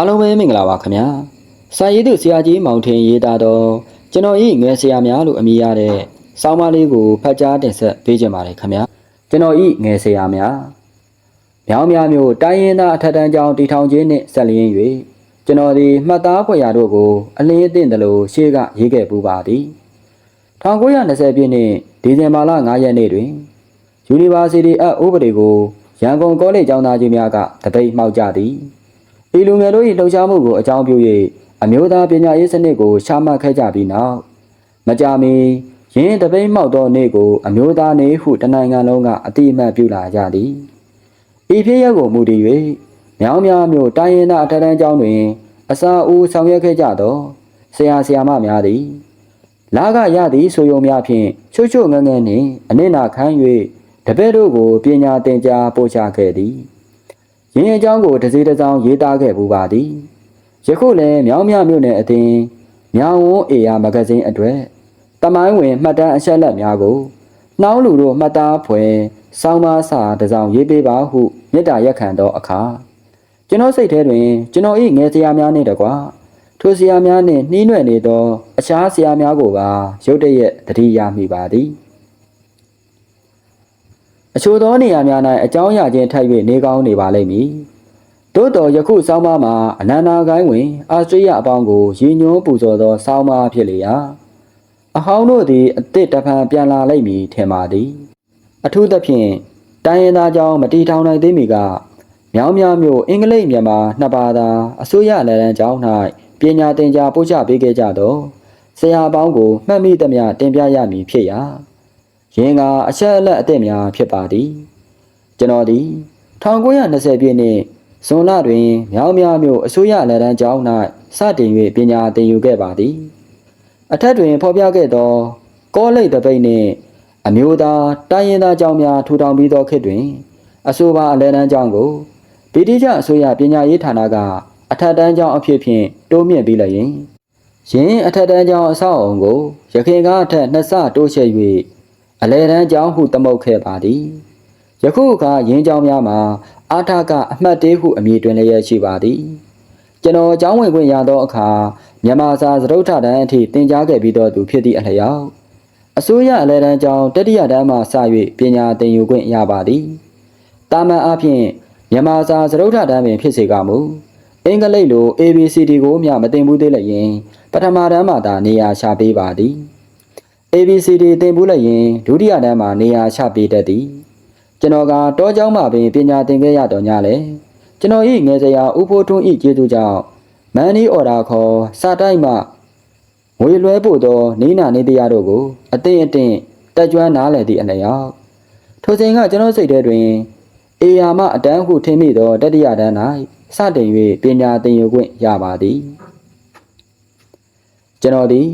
အားလုံးပဲမင်္ဂလာပါခင်ဗျာစာရေးသူဆရာကြီးမောင်ထင်ရေးသားတော့ကျွန်တော်ဤငယ်ဆရာများလို့အမည်ရတဲ့စောင်းမလေးကိုဖတ်ကြားတင်ဆက်ပေးကြပါရခင်ဗျာကျွန်တော်ဤငယ်ဆရာများမြောင်းများမျိုးတိုင်းရင်းသားအထက်တန်းကျောင်းတီထောင်ခြင်းနှင့်ဆက်လျင်း၍ကျွန်တော်ဒီမှတ်သားဖွယ်ရာတို့ကိုအလင်းအသင့်တယ်လို့ရှေ့ကရေးခဲ့ပူပါသည်1920ပြည့်နှစ်ဒီဇင်ဘာလ9ရက်နေ့တွင် University of ဥပဒေကိုရန်ကုန်ကောလိပ်ကျောင်းသားကြီးများကတပိတ်မှောက်ကြသည် ဤလူငယ်တို့၏လှုပ်ရှားမှုကိုအကြောင်းပြု၍အမျိုးသားပညာရေးစနစ်ကိုရှာမှတ်ခဲ့ကြပြီးနောက်မကြာမီရင်းတပိတ်မှောက်သောနေ့ကိုအမျိုးသားနေ့ဟုတနိုင်ငံလုံးကအတိအမှတ်ပြုလာကြသည်ဤဖြစ်ရပ်ကိုမူတည်၍မြောင်းများမျိုးတိုင်းရင်းသားအထက်တန်းကျောင်းတွင် အစာအုပ်ဆောင်ရွက်ခဲ့ကြသောဆရာဆရာမများသည်လာကရသည်ဆိုယုံများဖြင့်ချွတ်ချွတ်ငန်းငန်းနှင့်အနစ်နာခံ၍တပည့်တို့ကိုပညာသင်ကြားပို့ချခဲ့သည် ရင်းအကြောင်းကိုတစ်စီတစ်စောင်းရေးသားခဲ့ပူပါသည်ယခုလည်းမြောင်းမြမြို့နယ်အသင်းမြောင်ဝန်းအေယာမဂဇင်းအတွက်တမိုင်းဝင်မှတ်တမ်းအချက်လက်များကိုနှောင်းလူတို့မှတ်သားဖွယ်စောင်းမစာတစ်စောင်းရေးပေးပါဟုမေတ္တာရက်ခံသောအခါကျွန်တော်စိတ်ထဲတွင်ကျွန်တော်၏ငယ်စရာများနှင့်တကွာထိုဆရာများနှင့်နှီးနွယ်နေသောအခြားဆရာများကိုပါရုတ်တရက်တတိယမိပါသည် အချို့သောနေရာများ၌အကြောင်းအရာချင်းထပ်၍နေကောင်းနေပါလိမ့်မည်သို့တော်ယခုဆောင်းပါးမှာအနန္နာကိုင်းဝင်အာစတြေးလျအပေါင်းကိုရည်ညွှန်းပူဇော်သောဆောင်းပါးဖြစ်လေရာအဟောင်းတို့သည်အသစ်တဖန်ပြန်လာလိမ့်မည်ထင်ပါသည်အထူးသဖြင့်တိုင်းရင်းသားကြောင်းမတီထောင်နိုင်သေးမီကမြောင်းများမျိုးအင်္ဂလိပ်မြန်မာနှစ်ပါးသာအစိုးရလက်လန်းကျောင်း၌ပညာသင်ကြားပို့ချပေးခဲ့ကြသောဆရာပေါင်းကိုမှတ်မိသမျှတင်ပြရမည်ဖြစ်ရာ ရင်းကအချက်အလက်အသစ်များဖြစ်ပါသည်ကျွန်တော်သည်1920ပြည့်နှစ်ဇွန်လတွင်မြောင်းများမျိုးအစိုးရလက်လန်းကျောင်း၌စတင်၍ပညာသင်ယူခဲ့ပါသည်အထက်တွင်ဖော်ပြခဲ့သော ကောလိပ်တပိတ်နှင့် အမျိုးသားတိုင်းရင်းသားကျောင်းများထူထောင်ပြီးသောခေတ်တွင်အဆိုပါအလဲတန်းကျောင်းကိုဗြိတိရှအစိုးရပညာရေးဌာနကအထက်တန်းကျောင်းအဖြစ်ဖြင့်တိုးမြင့်ပြီးလျင်ယင်းအထက်တန်းကျောင်းအဆောက်အုံကိုရခိုင်ကအထက်နှစ်ဆတိုးချဲ့၍ အလဲတန်းကျောင်းဟုသမုတ်ခဲ့ပါသည်ယခုအခါယင်းကျောင်းများမှာအာထကအမှတ်တေးဟုအမည်တွင်လျက်ရှိပါသည်ကျွန်တော်ကျောင်းဝင်ခွင့်ရသောအခါမြန်မာစာသရုပ်ထတန်းအထိသင်ကြားခဲ့ပြီးသောသူဖြစ်သည့်အလျောက်အစိုးရအလဲတန်းကျောင်းတတိယတန်းမှစ၍ပညာသင်ယူခွင့်ရပါသည်တာမန်အဖြစ်မြန်မာစာသရုပ်ထတန်းပင်ဖြစ်စေကမူအင်္ဂလိပ်လို ABCD ကိုမျှမသင်ဘူးသေးလျင်ပထမတန်းမှာသာနေရာချပေးပါသည် ABCD သင်ပူးလိုက်ရင်ဒုတိယတန်းမှာနေရာချပေးတတ်သည်ကျွန်တော်ကတောကျောင်းမှာပင်ပညာသင်ခဲ့ရတော့ညလေကျွန်တော်ဤငယ်စရာဥဖိုးထွန်းဤကျေးဇူးကြောင့်မန်နီအော်ဒါခေါ်စာတိုက်မှငွေလွှဲဖို့သောနေနာနေတရားတို့ကိုအတင်းအတင်းတက်ကြွနားလည်သည့်အလျောက်ထိုစဉ်ကကျွန်တော်စိတ်ထဲတွင်အေယာမအတန်းဟုထင်မိသောတတိယတန်း၌စတင်၍ပညာသင်ယူခွင့်ရပါသည်ကျွန်တော်သည်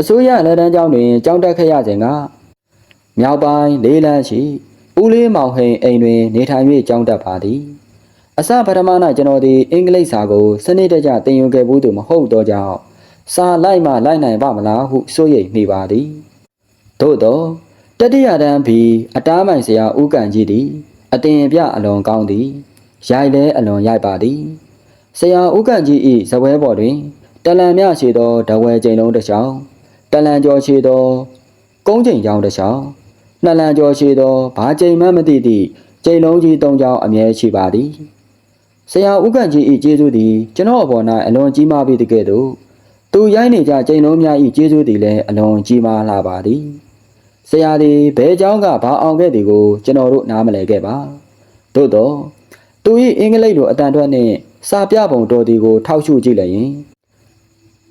အစိုးရလက်တန်းကျောင်းတွင်ကျောင်းတက်ခဲ့ရစဉ်ကမြောက်ပိုင်းလေးလမ်းရှိဦးလေးမောင်ဟိန်အိမ်တွင်နေထိုင်၍ကျောင်းတက်ပါသည်အစပထမ၌ကျွန်တော်သည်အင်္ဂလိပ်စာကိုစနစ်တကျသင်ယူခဲ့ဘူးသူမဟုတ်သောကြောင့်စာလိုက်မှလိုက်နိုင်ပါမလားဟုစိုးရိမ်မိပါသည်သို့သောတတိယတန်းဘီအတားမိုင်ဆရာဦးကန်ကြီးသည်အတင်ပြအလွန်ကောင်းသည်ရိုက်လဲအလွန်ရိုက်ပါသည်ဆရာဦးကန်ကြီး၏ဇပွဲပေါ်တွင်တလံမြရှိသောဒဝဲကျိန်လုံးတစ်ချောင်း တလံကျော်ရှိသောကုန်းကျိန်ချောင်းတစ်ချောင်းနှစ်လံကျော်ရှိသောဘာကျိန်မှမသိသည့်ကျိန်လုံးကြီးသုံးချောင်းအမြဲရှိပါသည်ဆရာဦးကန်ကြီး၏ကျေးဇူးသည်ကျွန်တော်အပေါ်၌အလွန်ကြီးမားပြီးတကဲ့သို့သူရိုက်နေကြကျိန်လုံးများ၏ကျေးဇူးသည်လည်းအလွန်ကြီးမားလာပါသည်ဆရာသည်ဘဲเจ้าကဘာအောင်ခဲ့သည်ကိုကျွန်တော်တို့နားမလည်ခဲ့ပါသို့တော့သူ၏အင်္ဂလိပ်လိုအတန်ထွက်နှင့်စာပြပုံတော်ဒီကိုထောက်ရှုကြည့်လိုက်ရင်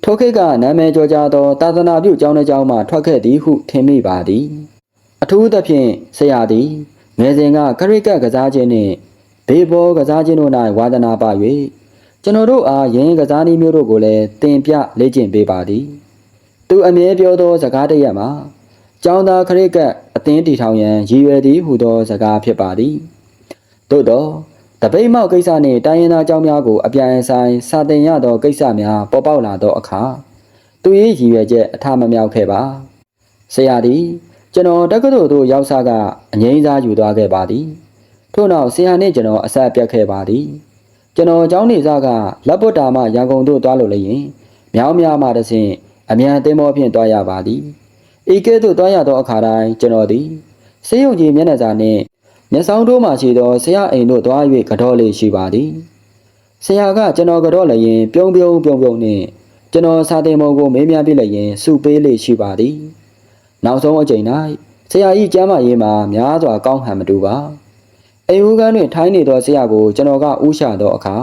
ထိုခေတ်ကနာမည်ကျော်ကြားသောသာသနာပြုကျောင်းတစ်ကျောင်းမှထွက်ခဲ့သည်ဟုထင်မိပါသည်အထူးသဖြင့်ဆရာသည်ငယ်စဉ်ကခရစ်ကတ်ကစားခြင်းနှင့်ဘေဘောကစားခြင်းတို့၌ဝါသနာပါ၍ကျွန်တော်တို့အားယင်းကစားနည်းမျိုးတို့ကိုလည်းသင်ပြလေ့ကျင့်ပေးပါသည်သူအမြဲပြောသောစကားတစ်ရက်မှာကျောင်းသားခရစ်ကတ်အသင်းတီထောင်ရန်ရည်ရွယ်သည်ဟုသောစကားဖြစ်ပါသည်သို့သော တပိတ်မောက်ကိစ္စနှင့်တိုင်းရင်းသားအကြောင်းများကိုအပြန်အဆိုင်စာသင်ရသောကိစ္စများပေါ်ပေါက်လာသောအခါသူ၏ရည်ရွယ်ချက်အထမမြောက်ခဲ့ပါဆရာသည်ကျွန်တော်တက္ကသိုလ်သို့ရောက်စားကအငိမ့်စားယူသွားခဲ့ပါသည်ထို့နောက်ဆရာနှင့်ကျွန်တော်အဆက်ပြတ်ခဲ့ပါသည် ကျွန်တော်เจ้าနေစားကလက်ပွတ်တာမှရန်ကုန်သို့သွားလို့လည်းရင်မြောင်းများမှတဆင့်အမြန်သင်္ဘောဖြင့်သွားရပါသည်ဤကဲ့သို့သွားရသောအခါတိုင်းကျွန်တော်သည်စေယုံကြီးမျက်နှာစာနှင့် မျက်စောင်းတို့မှရှိသောဆရာအိမ်သို့သွား၍ကြောလေးရှိပါသည်ဆရာကကျွန်တော်ကြောလည်းရင်ပြုံးပြုံးပြုံးပြုံးနှင့်ကျွန်တော်စာသင်ပုံကိုမေးမြန်းပြလည်းရင်စုပေးလေးရှိပါသည်နောက်ဆုံးအချိန်၌ဆရာကြီးကျမ်းမာရေးမှာများစွာကောင်းဟန်မတူပါအိမ်ဦးကန်းတွင်ထိုင်းနေသောဆရာကိုကျွန်တော်ကဥရှာသောအခါ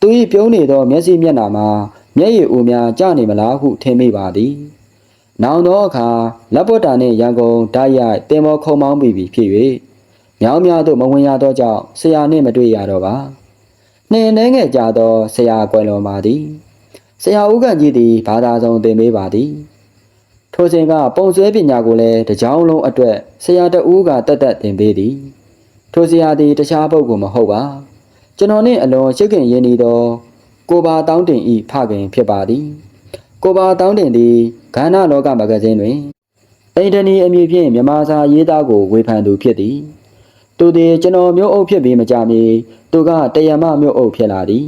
သူ၏ပြုံးနေသောမျက်စိမျက်နှာမှာမျက်ရည်ဦးများကျနေမလားဟုထင်မိပါသည်။နောင်သောအခါလက်ပွတ်တာနှင့်ရန်ကုန်ဓာတ်ရိုက်တင်မောခုံမောင်းပြီးပြီဖြစ်၍ မြောင်းများသို့မဝင်ရသောကြောင့်ဆရာနှင့်မတွေ့ရတော့ပါ။နှင်းနှဲငယ်ကြသောဆရာကွယ်လွန်ပါသည်။ဆရာဦးကန့်ကြီးသည်ဘာသာဆုံးသင်ပေးပါသည်။ထိုစဉ်ကပုံဆွဲပညာကိုလည်းတစ်ကြောင်းလုံးအတွက်ဆရာတဦးကတက်တက်သင်ပေးသည်။ထိုဆရာသည်တခြားပုဂ္ဂိုလ်မဟုတ်ပါကျွန်တော်နှင့်အလွန်ချစ်ခင်ရင်းနှီးသောကိုပါတောင်းတင်ဤဖခင်ဖြစ်ပါသည်ကိုပါတောင်းတင်သည်ဂန္ဓလောကမဂဇင်းတွင်အိန္ဒနီအမည်ဖြင့်မြန်မာစာရေးသားကိုဝေဖန်သူဖြစ်သည် သူသည်ကျွန်တော်မျိုးအုပ်ဖြစ်ပြီးမကြမီသူကတယမမျိုးအုပ်ဖြစ်လာသည်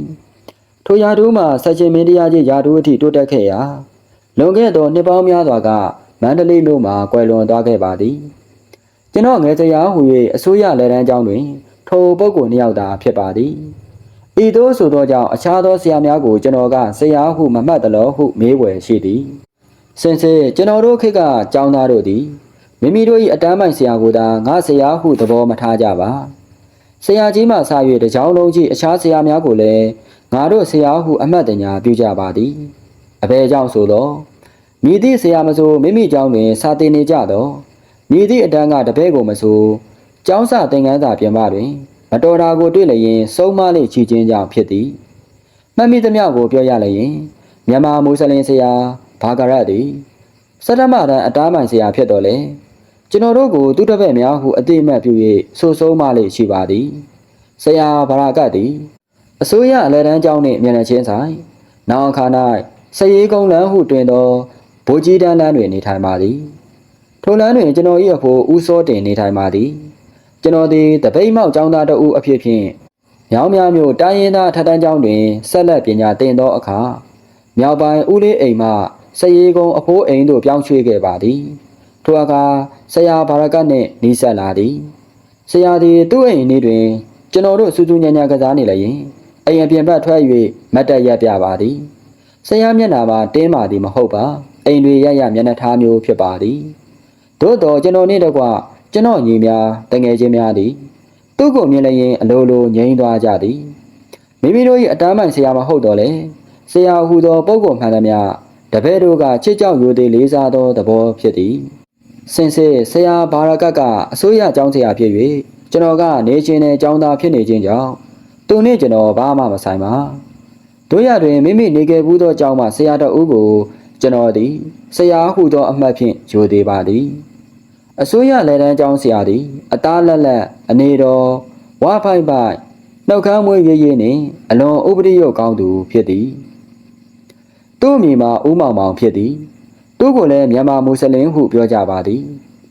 ထိုရာထူးမှာဆက်ချင်းမင်းတရားကြီးရာထူးအထိတိုးတက်ခဲ့ရာလွန်ခဲ့သောနှစ်ပေါင်းများစွာကမန္တလေးမြို့မှာကွယ်လွန်သွားခဲ့ပါသည်ကျွန်တော်ငယ်စရာဟူ၍အစိုးရလက်တန်းကျောင်းတွင်ထိုပုဂ္ဂိုလ်နှစ်ယောက်သာဖြစ်ပါသည်ဤသို့ဆိုသောကြောင့်အခြားသောဆရာများကိုကျွန်တော်ကဆရာဟုမမှတ်သလောဟုမေးဝယ်ရှိသည်စင်စစ်ကျွန်တော်တို့ခေတ်ကကျောင်းသားတို့သည် မိမိတို့၏အတန်းပိုင်ဆရာကိုသာငါဆရာဟုသဘောမထားကြပါဆရာကြီးမှစ၍တကြောင်လုံးကြီးအခြားဆရာများကိုလည်းငါတို့ဆရာဟုအမှတ်တညာပြုကြပါသည်အဘယ်ကြောင့်ဆိုသောမိသည့်ဆရာမဆိုမိမိကျောင်းတွင်စာသင်နေကြသောမြည်သည့်အတန်းကတပည့်ကိုမဆိုကျောင်းစာသင်ခန်းစာပြင်ပတွင်မတော်တာကိုတွေ့လျင်စုံမလေးချီချင်းကြောင့်ဖြစ်သည်မှတ်မိသမျှကိုပြောရလျင်မြန်မာမွတ်စလင်ဆရာဘာဂရတ်သည်စတမတန်အတားမိုင်ဆရာဖြစ်တော်လေ ကျွန်တော်တို့ကိုသူတစ်ပည့်များဟုအတိအမှတ်ပြု၍ဆိုဆုံးမလေးရှိပါသည်ဆရာဘာရကတ်သည်အစိုးရအလဲတန်းကျောင်းနှင့်မျက်နှာချင်းဆိုင်နောက်အခါ၌စရေးကုန်းလန်းဟုတွင်သောဗိုလ်ကြီးတန်းလန်းတွင်နေထိုင်ပါသည်ထိုလမ်းတွင်ကျွန်တော်၏အဖိုးဦးစောတင်နေထိုင်ပါသည်ကျွန်တော်သည်တပိတ်မောက်ကျောင်းသားတဦးအဖြစ်ဖြင့်မြောင်းများမျိုးတိုင်းရင်းသားထက်တန်းကျောင်းတွင်ဆက်လက်ပညာသင်သောအခါမြောက်ပိုင်းဦးလေးအိမ်မှစရေကုံအဖိုးအိမ်သို့ပြောင်းရွှေ့ခဲ့ပါသည် ထိုအခါဆရာဘာရကတ်နှင့်နီးစပ်လာသည်ဆရာသည်သူ့အိမ်နေတွင် ကျွန်တော်တို့စူးစူးညံ့ညံ့ကစားနေလျင်အိမ်အပြင်ဘက်ထွက်၍မတ်တက်ရက်ပြပါသည်ဆရာမျက်နှာမှာတင်းမာသည်မဟုတ်ပါအိမ်တွေရရမျက်နှာထားမျိုးဖြစ်ပါသည်သို့တော်ကျွန်တော်နှင့်တကွကျွန်တော်ညီများတငယ်ချင်းများသည်သူ့ကိုမြင်လျင်အလိုလိုငြိမ်းသွားကြသည်မိမိတို့၏အတန်းမိုင်ဆရာမဟုတ်တော့လေဆရာဟူသောပုဂ္ဂိုလ်မှန်သမျှတပည့်တို့ကချစ်ကြောက်ရိုသေလေးစားသောသဘောဖြစ်သည် စင်စစ်ဆရာဘာရကတ်ကအစိုးရကျောင်းဆရာဖြစ်၍ကျွန်တော်ကနေချင်းနဲ့ကျောင်းသားဖြစ်နေခြင်းကြောင့်သူနှင့်ကျွန်တော်ဘာမှမဆိုင်ပါတို့ရတွင်မိမိနေခဲ့ဘူးသောကျောင်းမှဆရာတော်ဦးကိုကျွန်တော်သည်ဆရာဟုသောအမှတ်ဖြင့်ယူသေးပါသည်အစိုးရလက်တန်းကျောင်းဆရာသည်အသားလက်လက်အနေတော်ဝါဖိုက်ပိုက်နှုတ်ခမ်းမွေးရည်ရည်နှင့်အလွန်ဥပဒေရုပ်ကောင်းသူဖြစ်သည်သူ့အမိမှာဦးမောင်မောင်ဖြစ်သည် သူ့ကိုလည်းမြန်မာမွတ်စလင်ဟုပြောကြပါသည်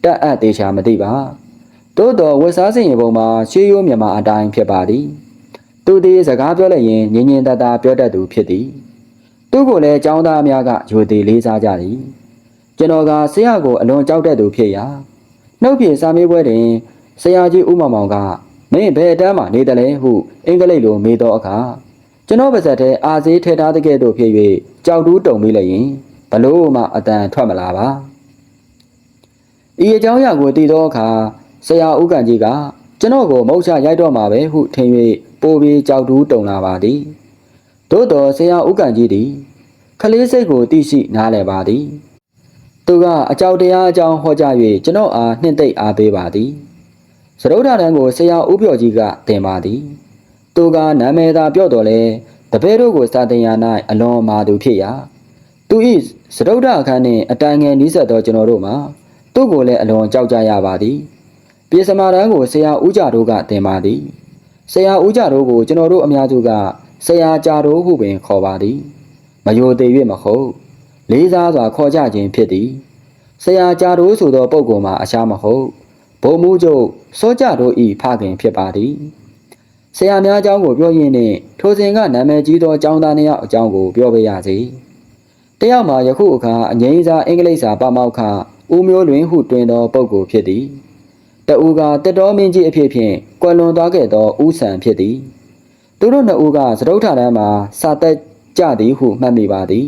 တက်အပ်သေးချာမသိပါသို့တော်ဝတ်စားစင်ရေပုံမှာရှေးရိုးမြန်မာအတိုင်းဖြစ်ပါသည်သူသည်စကားပြောလိုက်ရင်ငင်ငင်တတပြောတတ်သူဖြစ်သည်သူ့ကိုလည်းចောင်းသားများကယူသည်လေးစားကြသည်ကျွန်တော်ကဆရာကိုအလွန်ကြောက်တတ်သူဖြစ်ရာနှုတ်ပြေစာမေးပွဲတွင်ဆရာကြီးဦးမောင်မောင်ကမင်းဘယ်အတန်းမှနေတယ်လဲဟုအင်္ဂလိပ်လိုမေးသောအခါကျွန်တော်ပါဇက်ထဲအာဈေးထည့်ထားတဲ့ကဲ့သို့ဖြစ်၍ကြောက်တူးတုံမိလိုက်ရင် ဘလို့မှအတန်ထွက်မလာပါဤအကြောင်းအရာကိုသိသောအခါဆရာဦးကန်ကြီးကကျွန်တော်ကိုမုတ်ချရိုက်တော့မှာပဲဟုထင်၍ပိုပြီးကြောက်တူးတုံလာပါသည်သို့တော်ဆရာဦးကန်ကြီးသည်ခလေးစိတ်ကိုသိရှိနားလည်ပါသည်သူကအကြောက်တရားအကြောင်းဟောကြား၍ကျွန်တော်အားနှင့်သိပ်အားပေးပါသည်စရုဒ္ဓတန်းကိုဆရာဦးပြော်ကြီးကတင်ပါသည်သူကနာမည်သာပြော့တော်လဲတပည့်တို့ကိုစာတင်ရာ၌အလွန်မာသူဖြစ်ရာ သူ၏စရုဒ္ဓအခန်းနှင့်အတန်ငယ်နီးစပ်သောကျွန်တော်တို့မှာသူ့ကိုလည်းအလွန်ကြောက်ကြရပါသည်ပြေစမာတန်းကိုဆရာဦးကြတို့ကတင်ပါသည်ဆရာဦးကြတို့ကိုကျွန်တော်တို့အများစုကဆရာကြတို့ဟုပင်ခေါ်ပါသည်မယိုသေး၍မဟုတ်လေးစားစွာခေါ်ကြခြင်းဖြစ်သည်ဆရာကြတို့ဆိုသောပုဂ္ဂိုလ်မှာအရှားမဟုတ်ဘုံမူချုပ်စောကြတို့ဤဖခင်ဖြစ်ပါသည်ဆရာများအကြောင်းကိုပြောရင်းနဲ့ထိုစဉ်ကနာမည်ကြီးသောကျောင်းသားနှစ်ယောက်အကြောင်းကိုပြောပေးရစေ။ တယောက်မှာယခုအခါအငိမ့်စာအင်္ဂလိပ်စာပါမောက္ခဦးမျိုးလွင်ဟုတွင်သောပုဂ္ဂိုလ်ဖြစ်သည်။တဦးကတက်တော်မင်းကြီးအဖြစ်ဖြင့်ကွယ်လွန်သွားခဲ့သောဦးဆန်ဖြစ်သည်။သူတို့နှစ်ဦးကသရုတ်ထတန်းမှာစာသက်ကြသည်ဟုမှတ်မိပါသည်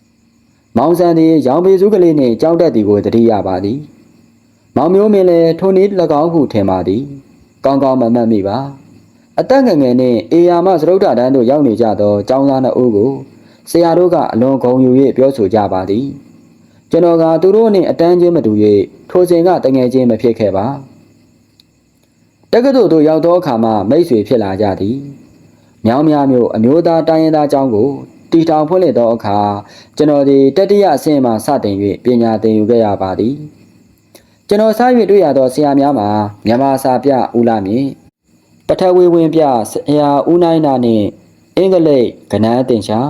။မောင်ဆန်သည်ရောင်ပေစုကလေးနှင့်ကြောက်တတ်သည်ကိုသတိရပါသည်။မောင်မျိုးမင်းလည်းထိုနည်း၎င်းဟုထင်ပါသည်။ကောင်းကောင်းမမှတ်မိပါ။အသက်ငယ်ငယ်နှင့်အေယာမသရုတ်ထတန်းသို့ရောက်နေကြသောကျောင်းသားနှစ်ဦးကို ဆရာတို့ကအလွန်ဂုဏ်ယူ၍ပြောဆိုကြပါသည်။ကျွန်တော်ကသူတို့နှင့်အတန်းချင်းမတူ၍ထိုစဉ်ကတငယ်ချင်းမဖြစ်ခဲ့ပါ။တက္ကသိုလ်သို့ရောက်သောအခါမှမိတ်ဆွေဖြစ်လာကြသည်။မြောင်းများမျိုးအမျိုးသားတိုင်းရင်းသားကျောင်းကိုတီထောင်ဖွင့်လှစ်သောအခါကျွန်တော်ဒီတတိယအဆင့်မှစတင်၍ပညာသင်ယူခဲ့ရပါသည်။ကျွန်တော်စား၍တွေ့ရသောဆရာများမှာမြန်မာစာပြဦးလာမြင့်ပထဝီဝင်ပြဆရာဦးနိုင်နာနှင့်အင်္ဂလိပ်ကဏ္ဍတင်ရှာ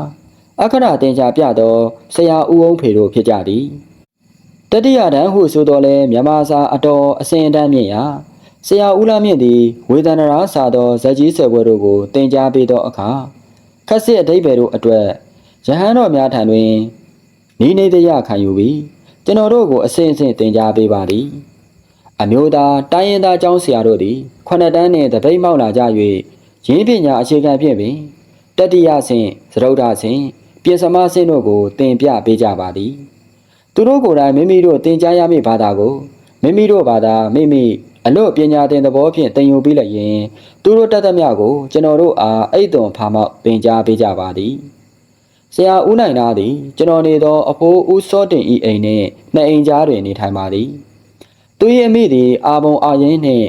အခရတင်ရှာပြသောဆရာဦးအောင်ဖေတို့ဖြစ်ကြသည်တတိယတန်းဟုဆိုတော်လဲမြန်မာစာအတော်အစဉ်အတန်းမြင့်ရာဆရာဦးလာမြင့်သည်ဝေဒနာရာစာသောဇက်ကြီးဆယ်ပွဲတို့ကိုတင်ကြားပေးသောအခါခက်စစ်အဓိပ္ပာယ်တို့အတွက်ယဟန်တော်များထံတွင်နိနေတရခံယူပြီးကျွန်တော်တို့ကိုအစဉ်အဆက်တင်ကြားပေးပါသည်အမျိုးသားတိုင်းရင်းသားကျောင်းဆရာတို့သည်ခုနှစ်တန်းနှင့်တပိတ်မောက်လာကြ၍ရင်းပညာအခြေခံဖြင့်ပင်တတိယဆင့်သရုတ်ထဆင့် ပြင်စမဆင့်တို့ကိုသင်ပြပေးကြပါသည်သူတို့ကိုယ်တိုင်မိမိတို့သင်ကြားရမည့်ဘာသာကိုမိမိတို့ဘာသာမိမိအလို့ပညာသင်သဘောဖြင့်သင်ယူပြီးလျင်သူတို့တတ်သမျှကိုကျွန်တော်တို့အားအိတ်သွန်ဖာမောက်သင်ကြားပေးကြပါသည်ဆရာဦးနိုင်သားသည်ကျွန်တော်နေသောအဖိုးဦးစောတင်ဤအိမ်နှင့်နှစ်အိမ်ကြားတွင်နေထိုင်ပါသည်သူ၏အမိသည်အာဘုံအာရင်နှင့်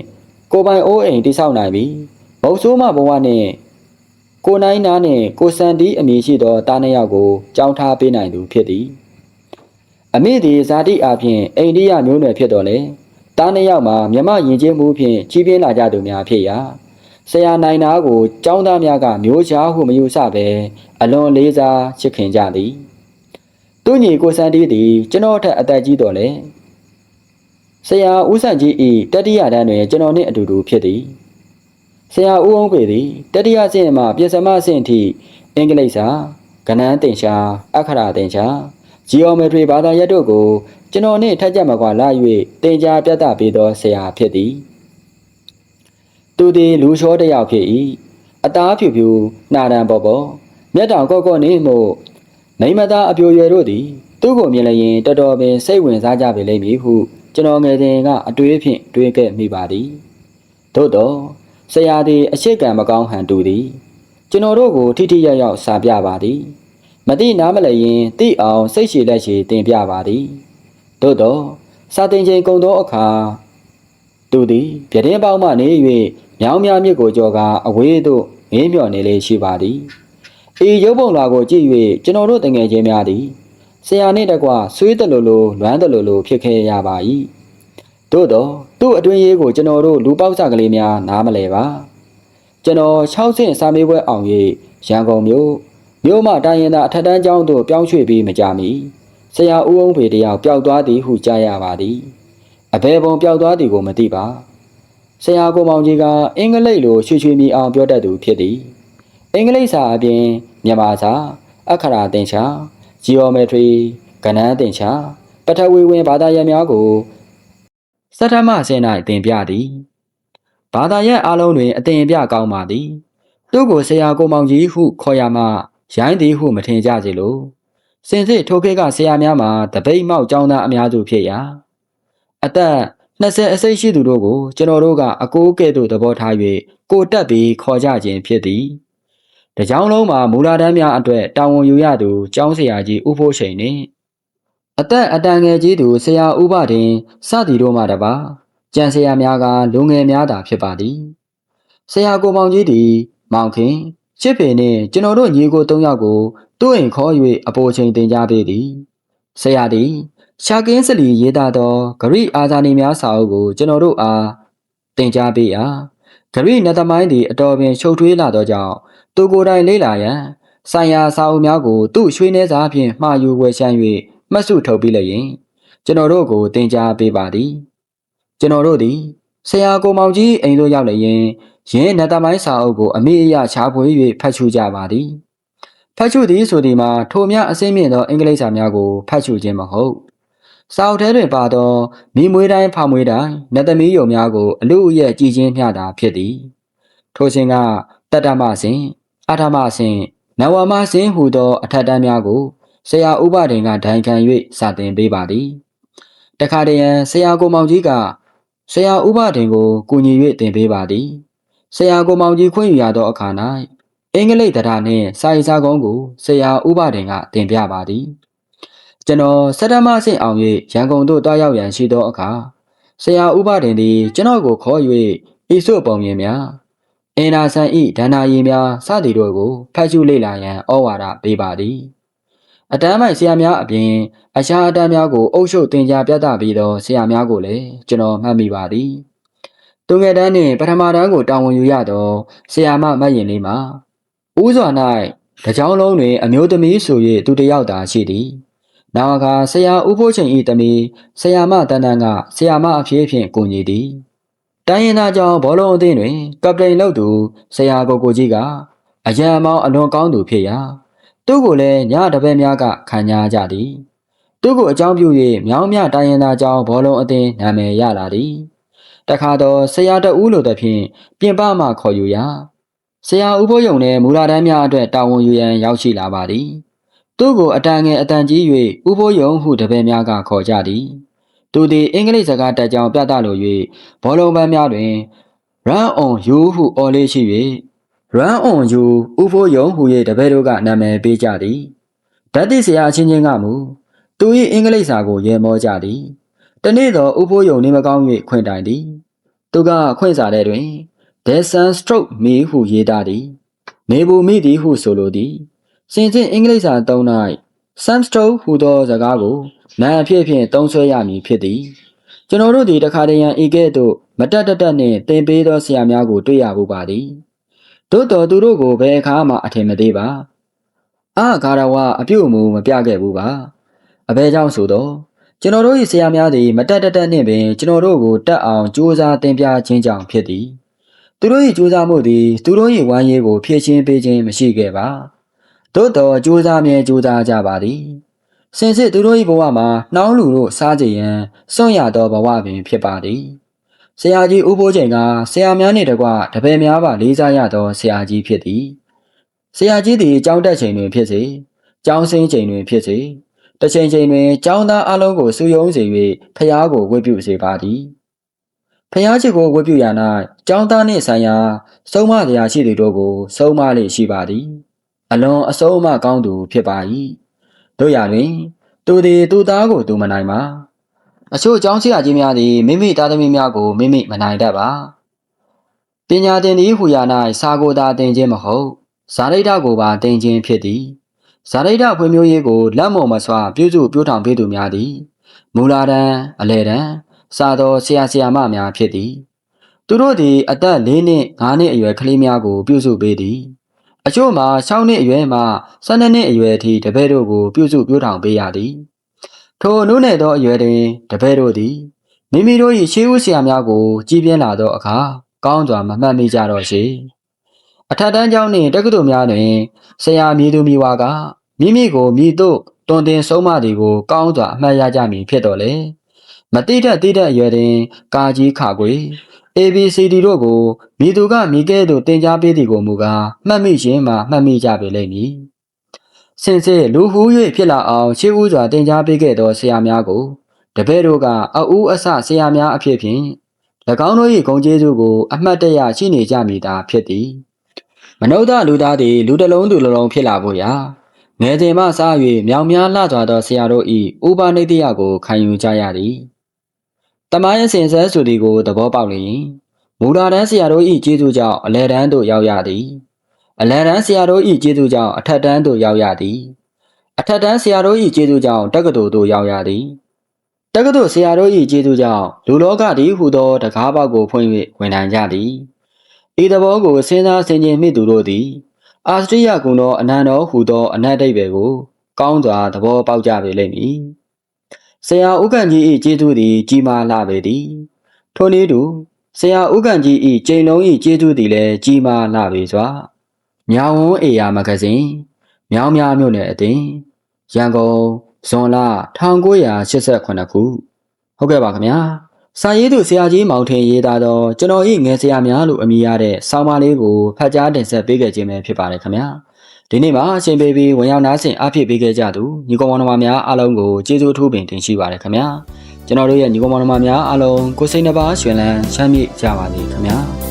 ကိုပိုင်အိုးအိမ်တိဆောက်နိုင်ပြီးမုတ်ဆိုးမဘဝနှင့် ကိုနိုင်နာနှင့်ကိုစံတီအမည်ရှိသောတားနှစ်ယောက်ကိုကြောင်းထားပေးနိုင်သူဖြစ်သည်အမိသည်ဇာတိအပြင်အိန္ဒိယမျိုးနွယ်ဖြစ်တော်လေတားနှစ်ယောက်မှာမြမယဉ်ကျေးမှုဖြင့်ကြီးပြင်းလာကြသူများဖြစ်ရာဆရာနိုင်နာကိုကျောင်းသားများကမျိုးချာဟုမယူဆဘဲအလွန်လေးစားချစ်ခင်ကြသည်သူညီကိုစံတီသည်ကျွန်တော်ထက်အသက်ကြီးတော်လေဆရာဦးဆန့်ကြီးဤတတိယတန်းတွင်ကျွန်တော်နှင့်အတူတူဖြစ်သည် ဆရာဦးအောင်ဖေသည်တတိယဆင့်မှပြင်စမဆင့်အထိအင်္ဂလိပ်စာကဏ္ဍတင်ရှာအခရာတင်ရှာ geometry ဘာသာရပ်တို့ကိုကျွန်တော်နှင့်ထက်ကြမကွာလာ၍တင်ကြားပြသပေးသောဆရာဖြစ်သည်သူသည်လူလျှောတစ်ယောက်ဖြစ်၏အသားဖြူဖြူနှာတံပေါ်ပေါ်မျက်တောင်ကော့ကော့နေမှုမိမသားအပြိုရွယ်တို့သည် သူ့ကိုမြင်လျင်တော်တော်ပင်စိတ်ဝင်စားကြပေလိမ့်မည်ဟုကျွန်တော်ငယ်စဉ်ကအတွေးဖြင့်တွေးခဲ့မိပါသည်သို့တော့ ဆရာသည်အရှိကံမကောင်းဟန်တူသည်ကျွန်တော်တို့ကိုထိထိရောက်ရောက်စာပြပါသည်မတိနားမလည်ရင်တိအောင်စိတ်ရှည်လက်ရှည်တင်ပြပါသည်သို့တော့စာတင်ချိန်ကုန်သောအခါသူသည်ပြတင်းပေါင်းမှနေ၍မြောင်းများမြစ်ကိုကြော်ကာအဝေးသို့ငင်းမြော်နေလေရှိပါသည်ဤရုပ်ပုံလာကိုကြည့်၍ကျွန်တော်တို့တငယ်ချင်းများသည်ဆရာနှင့်တကွဆွေးတယ်လို့လို့လွမ်းတယ်လို့လို့ဖြစ်ခဲ့ရပါ၏သို့တော့ သူ့အတွင်းရေးကိုကျွန်တော်တို့လူပေါက်စကလေးများနားမလဲပါကျွန်တော်6ဆင့်စာမေးပွဲအောင်၍ရန်ကုန်မြို့မြို့မှတိုင်းရင်သာအထက်တန်းကျောင်းသို့ပြောင်းရွှေ့ပြီးမကြမီဆရာဦးအောင်ဖေတယောက်ပျောက်သွားသည်ဟုကြားရပါသည်အဘယ်ပုံပျောက်သွားသည်ကိုမသိပါဆရာကိုမောင်ကြီးကအင်္ဂလိပ်လိုရွှေရွှေမီအောင်ပြောတတ်သူဖြစ်သည်အင်္ဂလိပ်စာအပြင်မြန်မာစာအခရာသင်္ချာ geometry ကဏ္ဍသင်္ချာပထဝီဝင်ဘာသာရပ်များကို စထမဆင်း၌သင်ပြသည်ဘာသာရပ်အလုံးတွင်အသင်ပြကောင်းပါသည်သူ့ကိုဆရာကိုမောင်ကြီးဟုခေါ်ရမှရိုင်းသည်ဟုမထင်ကြစေလိုစင်စစ်ထိုခေတ်ကဆရာများမှာတပိတ်မောက်ကျောင်းသားအများစုဖြစ်ရာအသက်20အစိတ်ရှိသူတို့ကိုကျွန်တော်တို့ကအကိုးကဲ့သို့သဘောထား၍ကိုတက်ပြီးခေါ်ကြခြင်းဖြစ်သည်တကြောင်လုံးမှာမူလာတန်းများအတွက်တာဝန်ယူရသူကျောင်းဆရာကြီးဦးဖို့ချိန်နှင့် အသက်အတန်ငယ်ကြီးသူဆရာဥပတင်စသည်တို့မှတပါကျန်ဆရာများကလူငယ်များသာဖြစ်ပါသည်ဆရာကိုမောင်ကြီးသည်မောင်ခင်ချစ်ဖေနှင့်ကျွန်တော်တို့ညီကို၃ယောက်ကိုသူ့အိမ်ခေါ်၍အပေါ်ချိန်တင်ကြပေးသည်ဆရာသည်ရှာကင်းစလီရေးသားသောဂရိအာဇာနည်များစာအုပ်ကိုကျွန်တော်တို့အားတင်ကြားပေးရာဂရိနတ်သမိုင်းသည်အတော်ပင်ရှုပ်ထွေးလာသောကြောင့်သူကိုယ်တိုင်လေ့လာရန်ဆိုင်ရာစာအုပ်များကိုသူ့ရွှေနှဲစာဖြင့်မှားယူဝယ်ရှမ်း၍ မှတ်စုထုတ်ပြီးလျင်ကျွန်တော်တို့ကိုတင် जा ပေးပါသည် ကျွန်တော်တို့သည်ဆရာကိုမောင်ကြီးအိမ်သို့ရောက်လျင်ရင်းနတ်သမိုင်းစာအုပ်ကိုအမိအယချားပွေ၍ဖတ်ရှုကြပါသည်ဖတ်ရှုသည်ဆိုသည်မှာထိုများအစင်းမြင့်သောအင်္ဂလိပ်စာများကိုဖတ်ရှုခြင်းမဟုတ်စာအုပ်ထဲတွင်ပါသောမိမွေးတိုင်းဖမွေးတိုင်းနတ်သမီးယုံများကိုအလူအယက်ကြည်ချင်းမျှတာဖြစ်သည် ထိုစဉ်ကတတ္တမဆင်အထမဆင်နဝမဆင်ဟူသောအထက်တန်းများကို ဆရာဥပဒေကဒိုင်ခံ၍စာသင်ပေးပါသည်တခါတရံဆရာကိုမောင်ကြီးကဆရာဥပဒေကိုကူညီ၍သင်ပေးပါသည်ဆရာကိုမောင်ကြီးခွင့်ယူရသောအခါ၌အင်္ဂလိပ်တရားနှင့်စာရေးစာကုန်းကိုဆရာဥပဒေကသင်ပြပါသည်ကျွန်တော်စတ္တမဆင့်အောင်၍ရန်ကုန်သို့တွားရောက်ရန်ရှိသောအခါဆရာဥပဒေသည်ကျွန်တော်ကိုခေါ်၍ဤသို့ပုံမြင်များအင်နာဆန်ဤဒန္နာရီများစသည်တို့ကိုဖတ်ရှုလေ့လာရန်ဩဝါဒပေးပါသည် အတန်းမိုက်ဆရာများအပြင်အခြားအတန်းများကိုအုပ်ချုပ်တင် जा ပြသပြီးသောဆရာများကိုလည်းကျွန်တော်မှတ်မိပါသည်သူငယ်တန်းနှင့်ပထမတန်းကိုတာဝန်ယူရသောဆရာမမတ်ရင်လေးမှာဦးစွာ၌တကြောင်လုံးတွင် အမျိုးသမီးဆို၍သူတစ်ယောက်သာရှိသည်နောက်အခါဆရာဦးဖိုးချိန်ဤသမီးဆရာမတန်းတန်းကဆရာမအဖြစ်ဖြင့်ကူညီသည်တိုင်းရင်သားကြောင့်ဘောလုံးအသင်းတွင်ကပတိန်လုပ်သူဆရာကိုကိုကြီးကအရန်အမောင်းအလွန်ကောင်းသူဖြစ်ရာ သူ့ကိုလည်းညတပည့်များကခံညာကြသည်သူ့ကိုအကြောင်းပြု၍မြောင်းမြတိုင်းရင်သားကြောင့်ဘောလုံးအသင်းနာမည်ရလာသည်တခါတော့ဆရာတဦးလိုသဖြင့်ပြင်ပမှခေါ်ယူရာဆရာဦးဖိုးယုံနှင့်မူလာတန်းများအတွက်တာဝန်ယူရန်ရောက်ရှိလာပါသည်သူ့ကိုအတန်ငယ်အတန်ကြီး၍ဦးဖိုးယုံဟုတပည့်များကခေါ်ကြသည်သူသည်အင်္ဂလိပ်စကားတက်ကြောင်ပြသလို၍ဘောလုံးပန်းများတွင် run on you ဟုအော်လေးရှိ၍ run on you ဥဖိုးယုံဟူ၍တပည့်တို့ကနာမည်ပေးကြသည်ဓာတ်တိဆရာအချင်းချင်းကမူသူ၏အင်္ဂလိပ်စာကိုရေမောကြသည်တနေ့သောဥဖိုးယုံနေမကောင်း၍ခွင့်တိုင်သည်သူကခွင့်စာထဲတွင် There's sun stroke me ဟုရေးသားသည်နေဘူးမိသည်ဟုဆိုလိုသည်စင်စစ်အင်္ဂလိပ်စာသုံး၌ sunstroke ဟူသောစကားကိုနာအဖြစ်ဖြင့်သုံးဆွဲရမည်ဖြစ်သည်ကျွန်တော်တို့ဒီတခါတရံဤကဲ့သို့မတက်တက်တက်နှင့်သင်ပေးသောဆရာများကိုတွေ့ရဖို့ပါသည် သို့တော်သူတို့ကိုဘယ်အခါမှအထင်မသေးပါအာဂါရဝအပြုတ်မူမပြခဲ့ဘူးပါအဘဲကြောင့်ဆိုတော့ကျွန်တော်တို့၏ဆရာများသည်မတက်တက်တက်နှင့်ပင်ကျွန်တော်တို့ကိုတက်အောင်ကြိုးစားသင်ပြခြင်းကြောင့်ဖြစ်သည်သူတို့၏ကြိုးစားမှုသည်သူတို့၏ဝမ်းရေးကိုဖြည့်ချင်းပေးခြင်းမရှိခဲ့ပါသို့တော်ကြိုးစားမြဲကြိုးစားကြပါသည်စင်စစ်သူတို့၏ဘဝမှာနှောင်းလူတို့စားကြရန်စွန့်ရသောဘဝပင်ဖြစ်ပါသည် ဆရာကြီးဦးဘိုးချိန်ကဆရာများနှင့်တကွတပည့်များပါလေးစားရသောဆရာကြီးဖြစ်သည်ဆရာကြီးသည်ကြောင်းတက်ချိန်တွင်ဖြစ်စေကြောင်းစင်းချိန်တွင်ဖြစ်စေတစ်ချိန်ချိန်တွင်ကျောင်းသားအလုံးကိုစုယုံစေ၍ဖျားကိုဝတ်ပြုစေပါသည်ဖျားချစ်ကိုဝတ်ပြုရ၌ကျောင်းသားနှင့်ဆိုင်ရာစုံမတရားရှိသူတို့ကိုစုံမလေးရှိပါသည် အလွန်အဆုံးအမကောင်းသူဖြစ်ပါ၏တို့ရတွင် သူသည်သူသားကိုသူမနိုင်ပါ အချို့အကြောင်းဆရာကြီးများသည်မိမိသားသမီးများကိုမိမိမနိုင်တတ်ပါပညာသင်သည်ဟူရာ၌စာကိုသာသင်ခြင်းမဟုတ်ဇာတိတကိုပါသင်ခြင်းဖြစ်သည်ဇာတိတဖွံ့ဖြိုးရေးကိုလက်မော်မစွာပြုစုပြောထောင်ပေးသူများသည်မူလာတန်းအလဲတန်းစာတော်ဆရာဆရာမများဖြစ်သည် သူတို့သည်အသက်၄နှစ်၅နှစ်အရွယ်ကလေးများကို ပြုစုပေးသည်အချို့မှာ6နှစ်အရွယ်မှ12နှစ်အရွယ်အထိတပည့်တို့ကိုပြုစုပြောထောင်ပေးရသည် ထိုနိုးနယ်သောအရွယ်တွင်တပည့်တို့သည်မိမိတို့၏ရှေးဦးဆရာများကို ကြည်ပြင်းလာသောအခါကောင်းစွာမမှတ်မိကြတော့စေအထက်တန်းကျောင်းနှင့်တက္ကသိုလ်များတွင်ဆရာမည်သူမည်ဝါကမိမိကိုမိတို့တွင်တင်ဆုံးမသည်ကို ကောင်းစွာအမှတ်ရကြမည်ဖြစ်တော်လေမတိတတ်တိတတ်အရွယ်တွင် ကာကြီးခါခွေ ABCD တို့ကိုမိသူကမိကဲ့သို့တင် जा ပေးသည်ကိုမူကားမှတ်မိခြင်းမှာမှတ်မိကြပေလိမ့်မည် စင်စစ်လူဟူး၍ဖြစ်လာအောင်ရှေးဦးစွာတင် जा ပေးခဲ့သောဆရာများကိုတပည့်တို့ကအဦးအဆဆရာများအဖြစ်ဖြင့်၎င်းတို့၏ဂုဏ်ကျေးဇူးကို အမှတ်တရရှိနေကြမည်သာဖြစ်သည်မနုဿလူသားသည်လူတစ်လုံးသူတစ်လုံးဖြစ်လာဖို့ရာငယ်စဉ်မှစ၍မြောင်များလှစွာသောဆရာတို့၏ဥပနိတ္တယကိုခံယူကြရသည်တမိုင်းအစဉ်ဆက်ဆိုသည်ကိုသဘောပေါက်လျင်မူလာတန်းဆရာတို့၏ကျေးဇူးကြောင့်အလဲတန်းသို့ရောက်ရသည် အလဲတန်းဆရာတို့၏ကျေးဇူးကြောင့်အထက်တန်းသို့ရောက်ရသည်အထက်တန်းဆရာတို့၏ကျေးဇူးကြောင့်တက္ကသိုလ်သို့ရောက်ရသည်တက္ကသိုလ်ဆရာတို့၏ကျေးဇူးကြောင့်လူလောကတည်းဟူသောတကားပေါက်ကိုဖွင့်၍ဝင်နိုင်ကြသည်ဤသဘောကိုစဉ်းစားဆင်ခြင်မိသူတို့သည်အာစတြေးလျကုံသောအနန္တောဟူသောအနတ်ဒိဗ္ဗေကို ကောင်းစွာသဘောပေါက်ကြပေလိမ့်မည်ဆရာဥက္ကန့်ကြီး၏ကျေးဇူးသည် ကြီးမားလာပေသည်ထိုနည်းတူဆဆရာဥက္ကန်ကြီးဤကျိန်လုံးဤကျေးဇူးသည်လည်းကြီးမားလာပြီစွာ မြောင်ဝန်းအေယာမဂဇင်းမြောင်များမြို့နယ်အတင်ရန်ကုန်ဇွန်လ1988ခုဟုတ်ကဲ့ပါခင်ဗျာစာရေးသူဆရာကြီးမောင်ထင်ရေးသားသောကျွန်တော်ဤငယ်ဆရာများလို့အမည်ရတဲ့ဆောင်းပါးလေးကိုဖတ်ကြားတင်ဆက်ပေးခဲ့ခြင်းပဲဖြစ်ပါတယ်ခင်ဗျာဒီနေ့မှာအရှင်ဘေဘီဝင်ရောက်နားဆင်အားဖြည့်ပေးခဲ့ကြသူညီကောင်မောင်နှမများအားလုံးကိုကျေးဇူးထူးပင်တင်ရှိပါတယ်ခင်ဗျာကျွန်တော်တို့ရဲ့ညီကောင်မောင်နှမများအားလုံးကိုယ်စိတ်နှပါရှင်လန်းချမ်းမြေ့ကြပါစေခင်ဗျာ